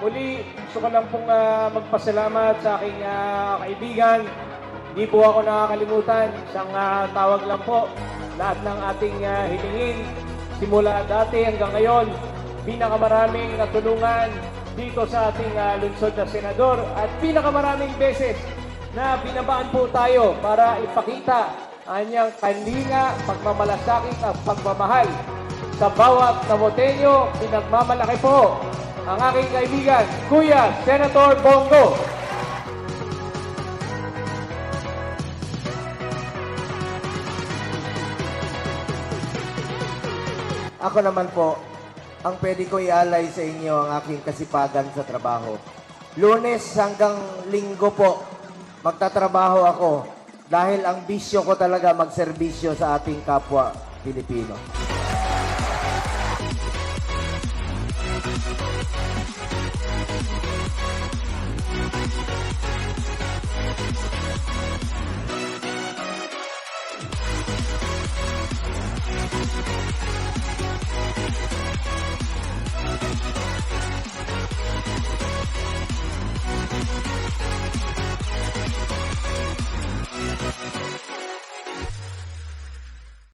muli gusto ko lang pong ah, magpasalamat sa aking ah, kaibigan. Hindi po ako nakakalimutan. Isang ah, tawag lang po. Lahat ng ating ah, hilingin, simula dati hanggang ngayon, pinakamaraming natulungan dito sa ating ah, lungsod na senador at pinakamaraming beses na binabaan po tayo para ipakita ang kanyang kalinga, pagmamalasakit at pagmamahal sa bawat namotenyo, pinagmamalaki po ang aking kaibigan, Kuya Senator Bongo. Ako naman po, ang pwede ko ialay sa inyo ang aking kasipagan sa trabaho. Lunes hanggang linggo po, magtatrabaho ako dahil ang bisyo ko talaga magserbisyo sa ating kapwa Pilipino.